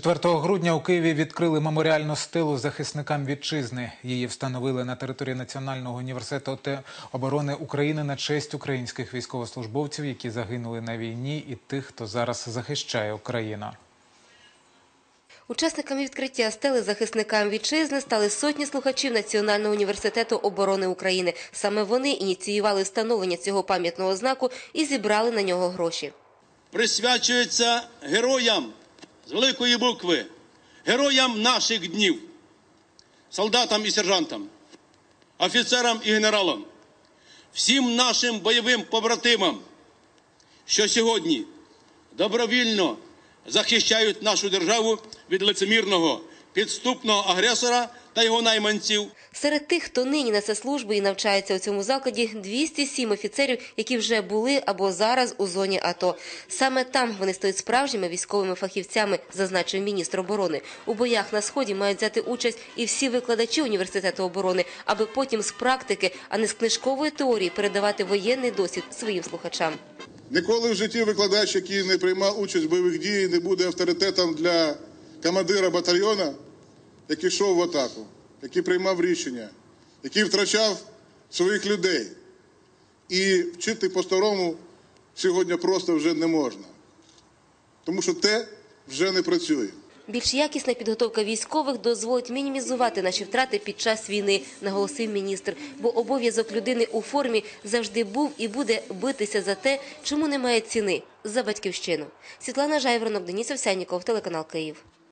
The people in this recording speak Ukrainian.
4 грудня у Києві відкрили меморіальну стелу захисникам вітчизни. Її встановили на території Національного університету оборони України на честь українських військовослужбовців, які загинули на війні, і тих, хто зараз захищає Україну. Учасниками відкриття стели захисникам вітчизни стали сотні слухачів Національного університету оборони України. Саме вони ініціювали встановлення цього пам'ятного знаку і зібрали на нього гроші. присвячується героям з великої букви, героям наших днів, солдатам і сержантам, офіцерам і генералам, всім нашим бойовим побратимам, що сьогодні добровільно захищають нашу державу від лицемірного, підступного агресора та його найманців. Серед тих, хто нині несе службу і навчається у цьому закладі, 207 офіцерів, які вже були або зараз у зоні АТО. Саме там вони стають справжніми військовими фахівцями, зазначив міністр оборони. У боях на сході мають взяти участь і всі викладачі університету оборони, аби потім з практики, а не з книжкової теорії, передавати воєнний досвід своїм слухачам. Ніколи в житті викладач, який не приймав участь в бойових діях, не буде авторитетом для командира батальйона, який йшов в атаку, який приймав рішення, який втрачав своїх людей. І вчити по-старому сьогодні просто вже не можна. Тому що те вже не працює. Більш якісна підготовка військових дозволить мінімізувати наші втрати під час війни, наголосив міністр. Бо обов'язок людини у формі завжди був і буде битися за те, чому немає ціни за батьківщину. Світлана Жайворонок, Денис Овсянніков, телеканал Київ.